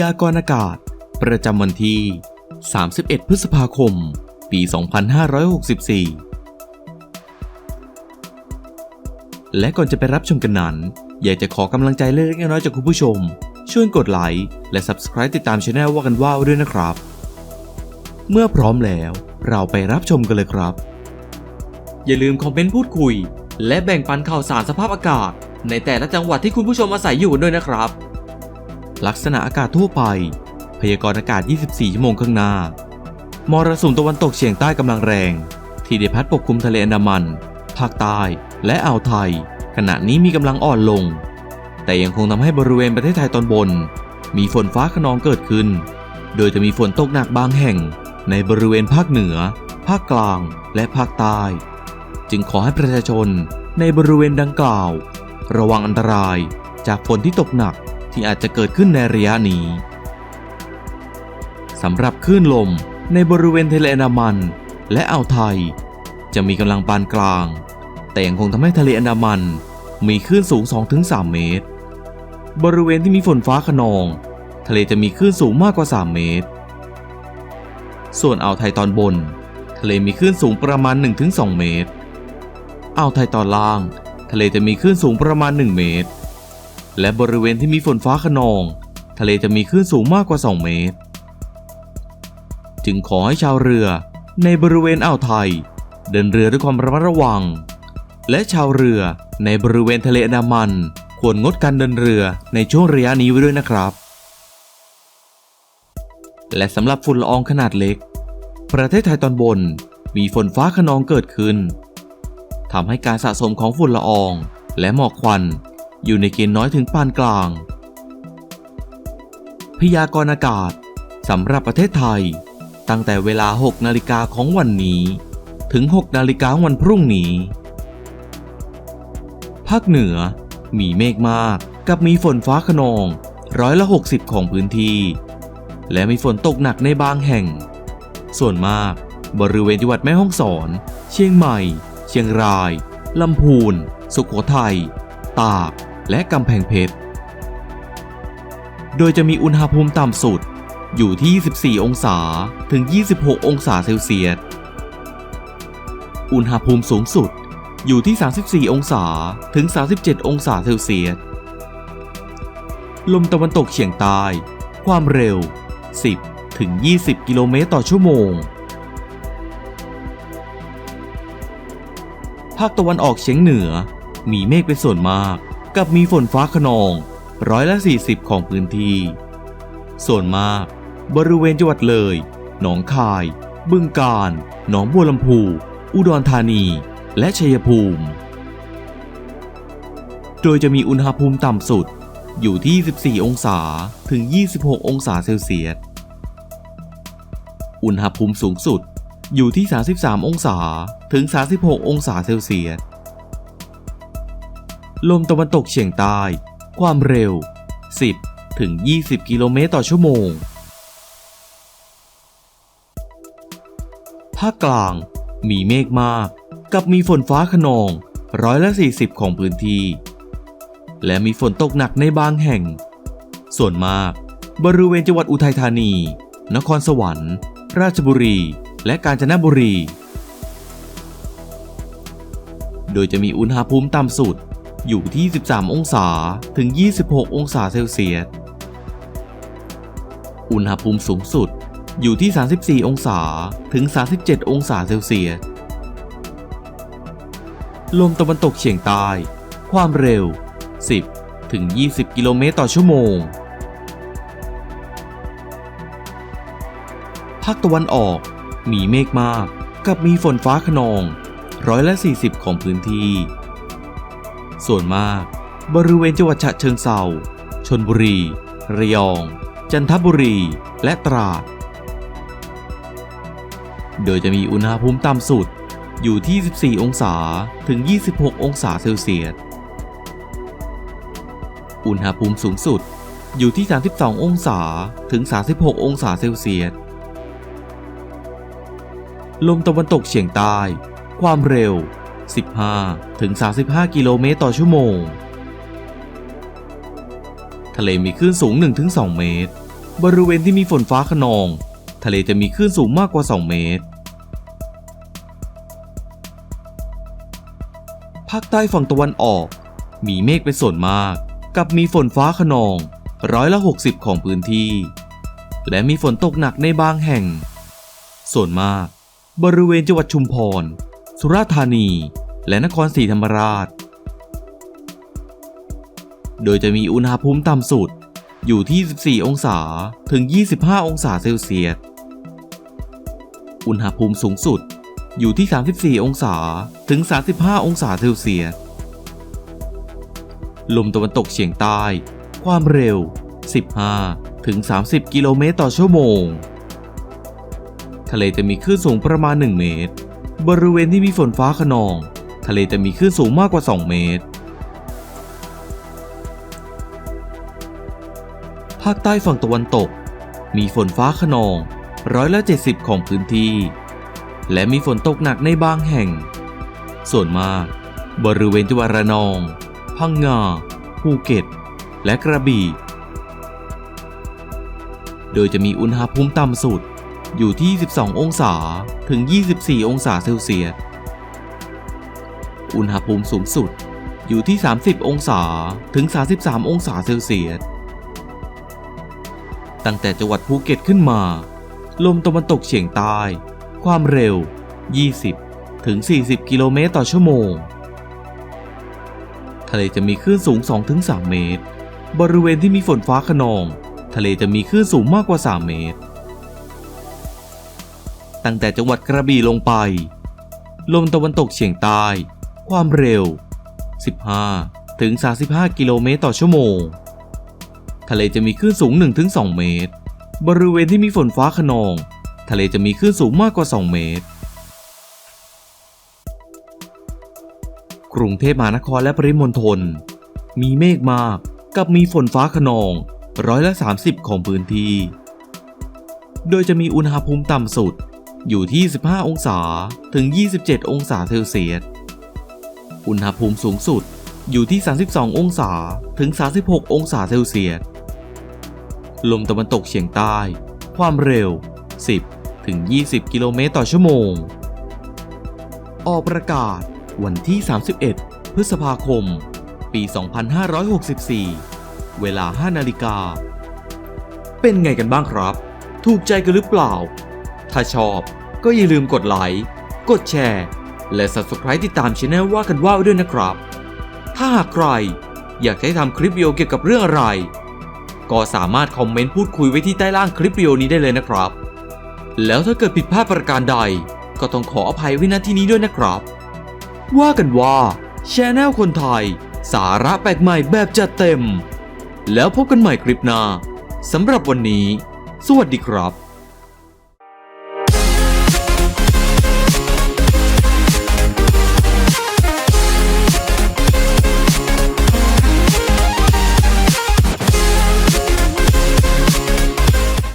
ยากรณ์อากาศ ประจำวันที่ 31 พฤษภาคม ปี 2564 และก่อนจะไปรับชมกันนั้น อยากจะขอกำลังใจเล็กๆน้อยๆจากคุณผู้ชม ช่วยกดไลค์และ Subscribe ติดตามช anel ว่ากันว่าวด้วยนะครับ เมื่อพร้อมแล้วเราไปรับชมกันเลยครับ อย่าลืมคอมเมนต์พูดคุย และแบ่งปันข่าวสารสภาพอากาศ ในแต่ละจังหวัดที่คุณผู้ชมอาศัยอยู่ด้วยนะครับ ลักษณะอากาศทั่วไป พยากรณ์อากาศ 24 ชั่วโมงข้างหน้ามรสุมตะวันตกเฉียงใต้กำลังแรง ที่ได้พัดปกคลุมทะเลอันดามัน ภาคใต้ และอ่าวไทย ขณะนี้มีกำลังอ่อนลง แต่ยังคงทำให้บริเวณประเทศไทยตอนบน มีฝนฟ้าขนองเกิดขึ้น โดยจะมีฝนตกหนักบางแห่งในบริเวณภาคเหนือ ภาคกลาง และภาคใต้ จึงขอให้ประชาชนในบริเวณดังกล่าว ระวังอันตรายจากฝนที่ตกหนัก ที่อาจจะเกิดขึ้นในระยะนี้สำหรับคลื่นลมในบริเวณทะเลอันดามัน และอ่าวไทย จะมีกำลังปานกลาง แต่ยังคงทำให้ทะเลอันดามัน มีคลื่นสูง 2-3 เมตร บริเวณที่มีฝนฟ้าขนอง ทะเลจะมีคลื่นสูงมากกว่า 3 เมตร ส่วนอ่าวไทยตอนบน ทะเลมีคลื่นสูงประมาณ 1-2 เมตรอ่าวไทยตอนล่าง ทะเลจะมีคลื่นสูงประมาณ 1 เมตร และบริเวณที่มีฝนฟ้าขนอง ทะเลจะมีคลื่นสูงมากกว่า 2 เมตร จึงขอให้ชาวเรือในบริเวณอ่าวไทย เดินเรือด้วยความระมัดระวัง และชาวเรือในบริเวณทะเลอันดามัน ควรงดการเดินเรือในช่วงระยะนี้ไว้ด้วยนะครับ และสำหรับฝุ่นละอองขนาดเล็ก ประเทศไทยตอนบนมีฝนฟ้าขนองเกิดขึ้นทำให้การสะสมของฝุ่นละออง และหมอกควัน อยู่ในเกณฑ์น้อยถึงปานกลาง พยากรณ์อากาศสำหรับประเทศไทย ตั้งแต่เวลา 6 นาฬิกาของวันนี้ ถึง 6 นาฬิกาวันพรุ่งนี้ ภาคเหนือ มีเมฆมากกับมีฝนฟ้าขนองร้อยละ 60 ของพื้นที่ และมีฝนตกหนักในบางแห่ง ส่วนมากบริเวณจังหวัดแม่ฮ่องสอน เชียงใหม่ เชียงราย ลำพูน สุโขทัย ตาก และกำแพงเพชร โดยจะมีอุณหภูมิต่ำสุดอยู่ที่ 24 องศาถึง 26 องศาเซลเซียส อุณหภูมิสูงสุดอยู่ที่ 34 องศาถึง 37 องศาเซลเซียส ลมตะวันตกเฉียงใต้ ความเร็ว 10 ถึง 20 กิโลเมตรต่อชั่วโมง ภาคตะวันออกเฉียงเหนือมีเมฆเป็นส่วนมาก กับมีฝนฟ้าขนองร้อยละ 40 ของพื้นที่ ส่วนมาก บริเวณจังหวัดเลย หนองคาย บึงกาฬ หนองบัวลำพู อุดรธานี และชัยภูมิ โดยจะมีอุณหภูมิต่ำสุดอยู่ที่14องศาถึง 26 องศาเซลเซียส อุณหภูมิสูงสุดอยู่ที่ 33 องศาถึง 36 องศาเซลเซียส ลมตะวันตกเฉียงใต้ ความเร็ว 10 ถึง 20 กิโลเมตรต่อชั่วโมง ภาคกลาง มีเมฆมาก กับมีฝนฟ้าขนองร้อยละ 40 ของพื้นที่ และมีฝนตกหนักในบางแห่ง ส่วนมาก บริเวณจังหวัดอุทัยธานี นครสวรรค์ ราชบุรี และกาญจนบุรี โดยจะมีอุณหภูมิต่ำสุด อยู่ที่ 13 องศาถึง 26 องศาเซลเซียส อุณหภูมิสูงสุดอยู่ที่ 34 องศาถึง 37 องศาเซลเซียส ลมตะวันตกเฉียงใต้ ความเร็ว 10 ถึง 20 กิโลเมตรต่อชั่วโมง ภาคตะวันออกมีเมฆมากกับมีฝนฟ้าขนอง ร้อยละ 40 ของพื้นที่ ส่วนมาก บริเวณจังหวัดฉะเชิงเซาชนบุรี ระยอง จันทบุรี และตราด โดยจะมีอุณหภูมิต่ำสุดอยู่ที่ 14 องศาถึง 26 องศาเซลเซียส อุณหภูมิสูงสุดอยู่ที่ 32 องศาถึง 36 องศาเซลเซียส ลมตะวันตกเฉียงใต้ ความเร็ว 15 ถึง 35 กิโลเมตรต่อชั่วโมง ทะเลมีคลื่นสูง 1-2 เมตร บริเวณที่มีฝนฟ้าขนอง ทะเลจะมีคลื่นสูงมากกว่า 2 เมตร ภาคใต้ฝั่งตะวันออก มีเมฆเป็นส่วนมาก กับมีฝนฟ้าขนองร้อยละ 60 ของพื้นที่ และมีฝนตกหนักในบางแห่ง ส่วนมาก บริเวณจังหวัดชุมพร สุราษฎร์ธานี และนครศรีธรรมราช โดยจะมีอุณหภูมิต่ำสุดอยู่ที่ 14 องศาถึง 25 องศาเซลเซียส อุณหภูมิสูงสุดอยู่ที่ 34 องศาถึง 35 องศาเซลเซียส ลมตะวันตกเฉียงใต้ ความเร็ว 15 ถึง 30 กิโลเมตรต่อชั่วโมง ทะเลจะมีคลื่นสูงประมาณ 1 เมตร บริเวณที่มีฝนฟ้าขนอง ทะเลจะมีคลื่นสูงมากกว่า 2 เมตร ภาคใต้ฝั่งตะวันตก มีฝนฟ้าขนองร้อยละ70 ของพื้นที่ และมีฝนตกหนักในบางแห่ง ส่วนมาก บริเวณจังหวัดระนอง พังงา ภูเก็ต และกระบี่ โดยจะมีอุณหภูมิต่ำสุด อยู่ที่12องศาถึง 24 องศาเซลเซียส อุณหภูมิสูงสุดอยู่ที่ 30 องศาถึง 33 องศาเซลเซียส ตั้งแต่จังหวัดภูเก็ตขึ้นมา ลมตะวันตกเฉียงใต้ ความเร็ว 20 ถึง 40 กิโลเมตรต่อชั่วโมง ทะเลจะมีคลื่นสูง 2-3 เมตร บริเวณที่มีฝนฟ้าขนอง ทะเลจะมีคลื่นสูงมากกว่า 3 เมตร ตั้งแต่จังหวัดกระบี่ลงไป ลมตะวันตกเฉียงใต้ ความเร็ว 15 ถึง 35 กิโลเมตรต่อชั่วโมง ทะเลจะมีคลื่นสูง 1-2 เมตร บริเวณที่มีฝนฟ้าขนอง ทะเลจะมีคลื่นสูงมากกว่า 2 เมตร กรุงเทพมหานครและปริมณฑล มีเมฆมากกับมีฝนฟ้าขนองร้อยละ 30 ของพื้นที่ โดยจะมีอุณหภูมิต่ำสุด อยู่ที่ 15 องศาถึง 27 องศาเซลเซียส อุณหภูมิสูงสุดอยู่ที่ 32 องศาถึง 36 องศาเซลเซียส ลมตะวันตกเฉียงใต้ ความเร็ว 10 ถึง 20 กิโลเมตรต่อชั่วโมง ออกประกาศวันที่ 31 พฤษภาคม ปี 2564 เวลา 5 นาฬิกา เป็นไงกันบ้างครับ ถูกใจกันหรือเปล่า ถ้าชอบก็อย่าลืมกดไลค์ กดแชร์ และ Subscribe ติดตามช anel ว่ากันว่าด้วยนะครับ ถ้าหากใครอยากให้ทำคลิปวิดีโอเกี่ยวกับเรื่องอะไร ก็สามารถคอมเมนต์พูดคุยไว้ที่ใต้ล่างคลิปวิดีโอนี้ได้เลยนะครับ แล้วถ้าเกิดผิดพลาดประการใด ก็ต้องขออภัยไว้ณที่นี้ด้วยนะครับ ว่ากันว่าช anel คนไทย สาระแปลกใหม่แบบจัดเต็ม แล้วพบกันใหม่คลิปหน้าสำหรับวันนี้ สวัสดีครับ